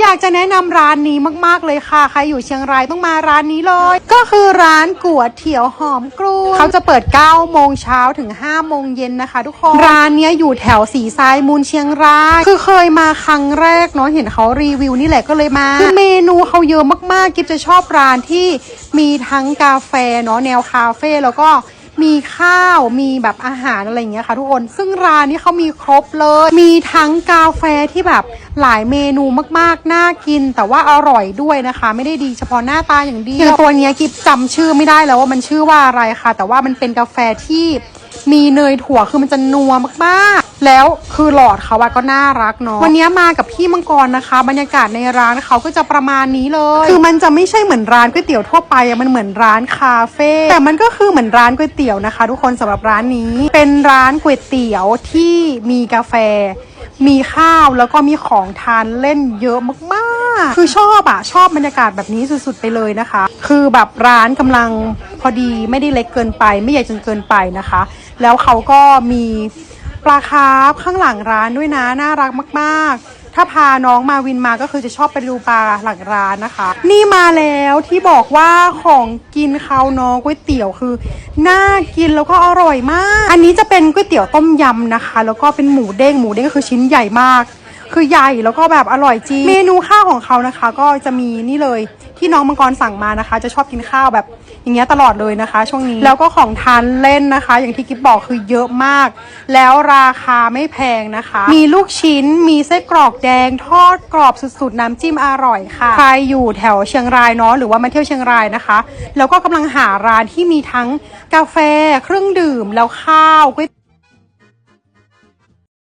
อยากจะแนะนำร้านนี้มากๆเลยค่ะ ใครอยู่เชียงรายต้องมาร้านนี้เลย ก็คือร้านกัวยเถียวหอมกรูเขาจะเปิด9โมงเช้าถึง5โมงเย็นนะคะทุกคนร้านเนี้ยอยู่แถวสีทรายมูลเชียงราย คือเคยมาครั้งแรกเนาะเห็นเขารีวิวนี่แหละก็เลยมาคือเมนูเขาเยอะมากๆ กิฟจะชอบร้านที่มีทั้งกาแฟเนาะแนวคาเฟ่แล้วก็ มีข้าวมีแบบอาหารอะไรอย่างเงี้ยค่ะทุกคนซึ่งร้านนี้เขามีครบเลย มีทั้งกาแฟที่แบบหลายเมนูมากๆ น่ากิน แต่ว่าอร่อยด้วยนะคะ ไม่ได้ดีเฉพาะหน้าตาอย่างเดียวตัวนี้กิบจำชื่อไม่ได้แล้วว่ามันชื่อว่าอะไรค่ะ แต่ว่ามันเป็นกาแฟที่ มีเนยถั่วคือมันจะนัวมากๆ แล้วคือหลอดเขาอะก็น่ารักเนาะวันนี้มากับพี่มังกรนะคะ บรรยากาศในร้านเขาก็จะประมาณนี้เลย คือมันจะไม่ใช่เหมือนร้านก๋วยเตี๋ยวทั่วไปอะมันเหมือนร้านคาเฟ่แต่มันก็คือเหมือนร้านก๋วยเตี๋ยวนะคะ ทุกคนสำหรับร้านนี้ เป็นร้านก๋วยเตี๋ยวที่มีกาแฟ มีข้าวแล้วก็มีของทานเล่นเยอะมากๆ คือชอบอะชอบบรรยากาศแบบนี้สุดๆไปเลยนะคะ คือแบบร้านกำลังพอดีไม่ได้เล็กเกินไป ไม่ใหญ่จนเกินไปนะคะ แล้วเขาก็มีปลาคาร์ฟข้างหลังร้านด้วยนะน่ารักมากๆ ถ้าพาน้องมาวินมาก็คือจะชอบไปดูปลาหลังร้านนะคะ นี่มาแล้วที่บอกว่าของกินเขาเนาะก๋วยเตี๋ยวคือน่ากินแล้วก็อร่อยมาก อันนี้จะเป็นก๋วยเตี๋ยวต้มยำนะคะ แล้วก็เป็นหมูเด้งหมูเด้งก็คือชิ้นใหญ่มาก คือใหญ่แล้วก็แบบอร่อยจริง เมนูข้าวของเขานะคะ ก็จะมีนี่เลยที่น้องมังกรสั่งมานะคะ จะชอบกินข้าวแบบอย่างเงี้ยตลอดเลยนะคะ ช่วงนี้แล้วก็ของทานเล่นนะคะ อย่างที่กิ๊บบอกคือเยอะมาก แล้วราคาไม่แพงนะคะ มีลูกชิ้นมีไส้กรอกแดง ทอดกรอบสุดๆ น้ำจิ้มอร่อยค่ะ ใครอยู่แถวเชียงรายเนาะหรือว่ามาเที่ยวเชียงรายนะคะ แล้วก็กำลังหาร้านที่มีทั้งกาแฟเครื่องดื่มแล้วข้าวก๋วย